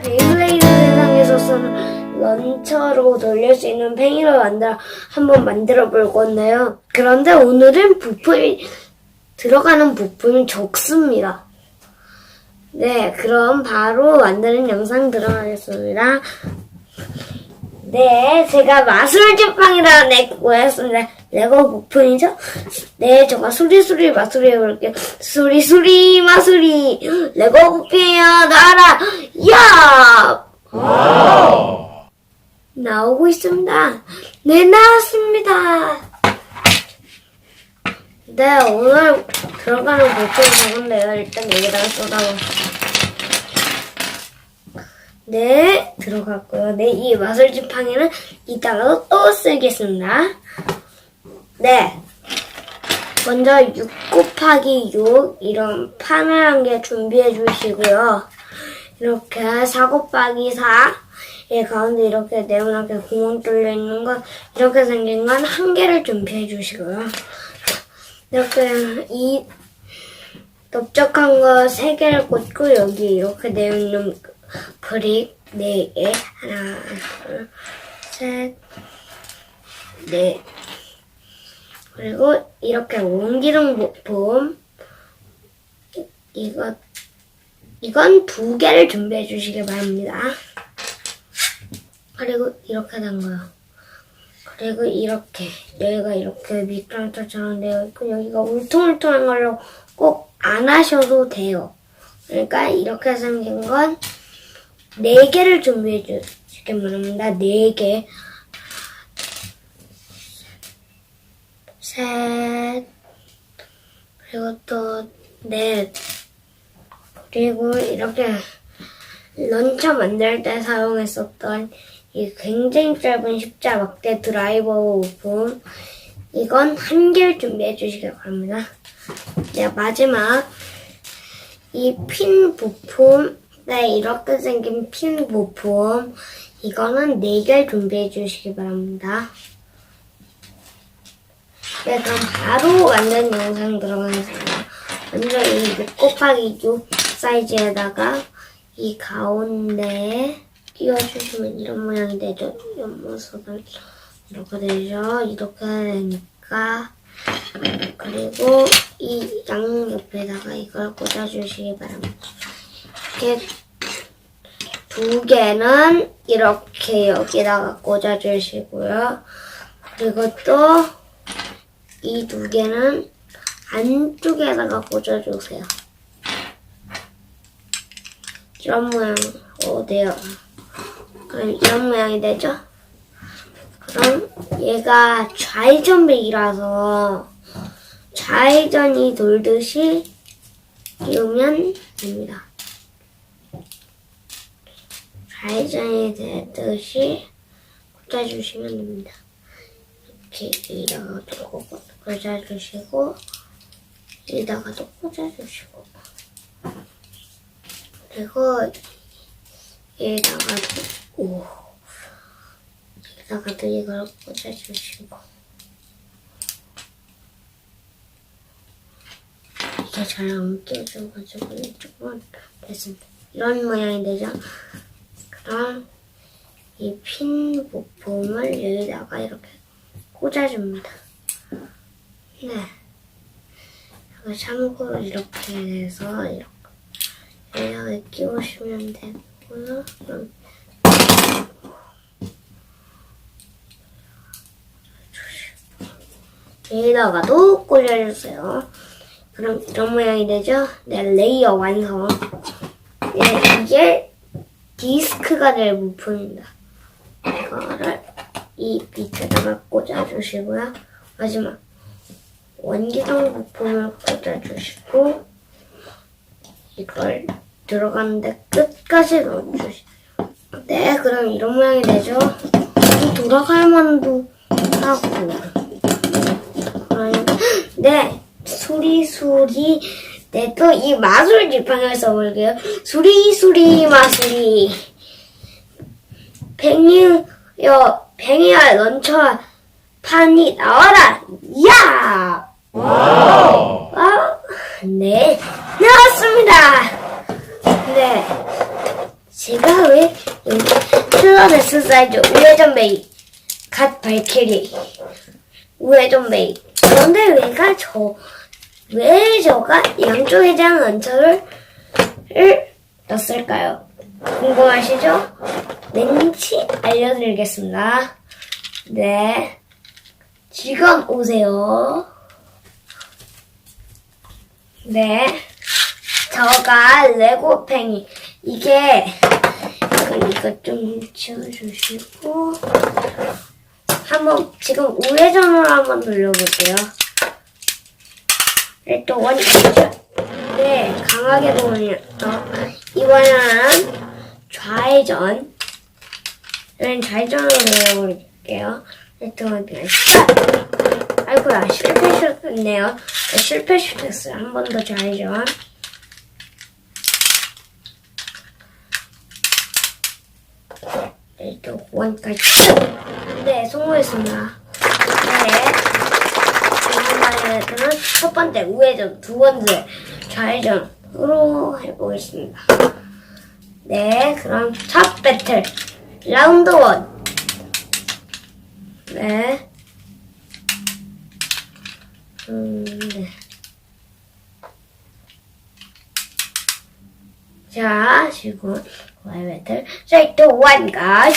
베이블레이드 세상에서 쓰는 런처로 돌릴 수 있는 팽이를 만들어 한번 만들어 볼 건데요. 그런데 오늘은 부품이 들어가는 부품이 적습니다. 네, 그럼 바로 만드는 영상 들어가겠습니다. 네, 제가 마술제빵이라는 내 거였습니다. 레고 부품이죠? 네, 제가 수리수리 마술이 해볼게요. 수리수리 마술이 레고 부품이야 나라 야! 나오고 있습니다. 네, 나왔습니다. 네, 오늘 들어가는 부품이 적은데요. 일단 여기다가 쏟아볼게요. 네, 들어갔고요. 네, 이 마술 지팡이는 이따가도 또 쓰겠습니다. 네. 먼저 6 곱하기 6 이런 판을 한 개 준비해 주시고요. 이렇게 4 곱하기 4, 이 가운데 이렇게 네모나게 구멍 뚫려 있는 건 이렇게 생긴 건 한 개를 준비해 주시고요. 이렇게 이 넓적한 거 세 개를 꽂고 여기 이렇게 되어 있는 브릭 네 개. 하나, 둘, 셋, 넷. 그리고 이렇게 원기둥 부품. 이- 이거, 이건 두 개를 준비해 주시기 바랍니다. 그리고 이렇게 된 거요. 그리고 이렇게 여기가 이렇게 미끄럼틀처럼 되어 있고 여기가 울퉁불퉁한 걸로 꼭 안 하셔도 돼요. 그러니까 이렇게 생긴 건 네 개를 준비해 주시기 바랍니다. 네 개. 셋. 그리고 또 넷. 그리고 이렇게 런처 만들 때 사용했었던 이 굉장히 짧은 십자 막대 드라이버 부품. 이건 한 개를 준비해 주시기 바랍니다. 네, 마지막. 이 핀 부품, 네, 이렇게 생긴 핀 부품, 이거는 4개 준비해 주시기 바랍니다. 네, 그럼 바로 완전 영상 들어가겠습니다. 먼저 이 6 곱하기 6 사이즈에다가 이 가운데에 끼워주시면 이런 모양이 되죠. 옆모습을 이렇게 되죠. 이렇게 되니까 그리고 이 양 옆에다가 이걸 꽂아주시기 바랍니다. 이렇게 두 개는 이렇게 여기다가 꽂아주시고요. 그리고 또 이 두 개는 안쪽에다가 꽂아주세요. 이런 모양 어때요? 그럼 이런 모양이 되죠? 그럼 얘가 좌회전백이라서 좌회전이 돌듯이 끼우면 됩니다. 좌회전이 되듯이 꽂아주시면 됩니다. 이렇게 이다가도 꽂아주시고 이다가도 꽂아주시고 그리고 여기다가도 오 여기다가도 이걸 꽂아주시고 이게 잘안 껴져가지고 조금 됐습니다. 이런 모양이 되죠? 그럼 이 핀 부품을 여기다가 이렇게 꽂아줍니다. 네. 참고로 이렇게 해서 이렇게 여기다가 끼우시면 되고요. 그럼 여기다가도 꽂아주세요. 그럼 이런 모양이 되죠? 네, 레이어 완성. 네, 이게 디스크가 될 부품입니다. 이거를 이 밑에다가 꽂아주시고요. 마지막 원기둥 부품을 꽂아주시고 이걸 들어가는데 끝까지 넣어주시죠. 네, 그럼 이런 모양이 되죠. 이 돌아갈 만도 하고. 네, 수리수리. 네, 또 이 마술 지팡이를 써볼게요. 수리수리 마술이. 뱅이여, 뱅이야, 런처 판이 나와라! 야! 와우! 네, 나왔습니다! 네. 제가 왜 여기 클러데스 사이즈 우회전 베이 갓 발키리 우회전 베이 그런데 왜가 저 왜 저가 양쪽에 대한 을 넣었을까요? 궁금하시죠? 왠지 알려드리겠습니다. 네. 지금 오세요. 네. 저가 레고 팽이. 이게, 이건 이거 좀 치워주시고. 한번, 지금 우회전으로 한번 돌려볼게요. 네, 또 원, 네, 강하게 돌려. 어, 이번에는 좌회전. 이번엔 좌회전으로 돌려볼게요. 네, 또 그냥 아이고야, 실패하셨네요. 네, 실패하셨어요. 한 번 더 좌회전. 네, 또 원까지. 네, 성공했습니다. 네. 이번에는 첫 번째 우회전, 두 번째 좌회전으로 해보겠습니다. 네, 그럼 첫 배틀 라운드 원. 네. 음, 네. 자, 지금 와이 배틀 스트레이트 원가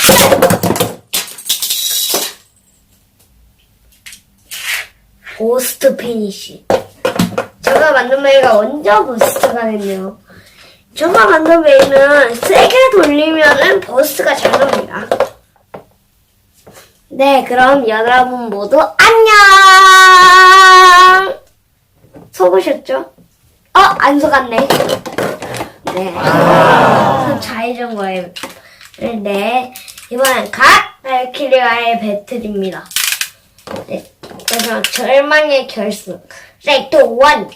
고스트 피니시. 제가 만든 메이가 먼저 버스트가 됐네요. 만든 메이는 세게 돌리면은 버스트가 잘 나옵니다. 네, 그럼 여러분 모두 안녕! 속으셨죠? 어, 안 속았네. 네. 그 좌회전 거예요. 네. 이번엔 갓 발키리아의 배틀입니다. 네. 그래서 절망의 결승. 레이트 원.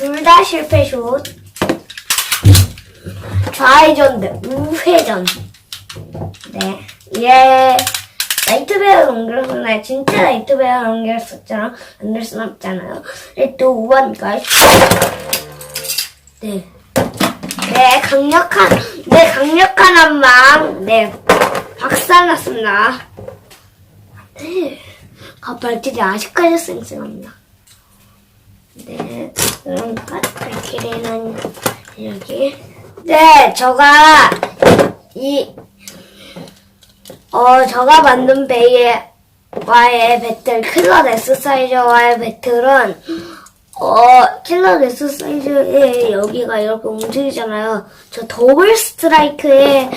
둘 다 실패슛. 좌회전 대 우회전. 네. 예. 나이트베어 연결했나 진짜 나이트베어 연결했었잖아. 안될 순 없잖아요. 원, 가이. 네. 네, 강력한, 네, 강력한 한방. 네. 박살났습니다. 네. 가발길이 아직까지 쌩쌩합니다. 네. 그럼 가발길이는 여기. 네, 저가 이, 어, 저가 만든 베이의 와의 배틀, 킬러 데스 사이저와의 배틀은, 어, 킬러 데스 사이즈의 여기가 이렇게 움직이잖아요. 저 더블 스트라이크에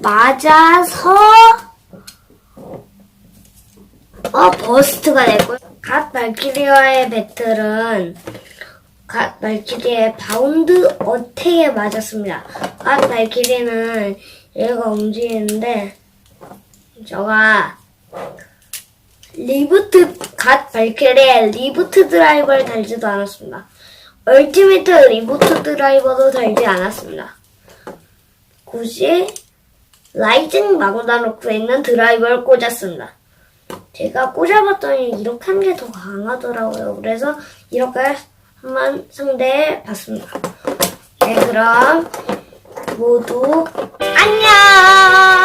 맞아서, 어, 버스트가 됐고요. 갓 발키리와의 배틀은 갓 발키리의 바운드 어택에 맞았습니다. 갓 발키리는 얘가 움직이는데 저가 리부트 갓 발키리의 리부트 드라이버를 달지도 않았습니다. 얼티미트 리부트 드라이버도 달지 않았습니다. 굳이 라이징 마구다 놓고 있는 드라이버를 꽂았습니다. 제가 꽂아봤더니 이렇게 한 게 더 강하더라고요. 그래서 이렇게 한번 상대해 봤습니다. 네, 그럼 모두 안녕!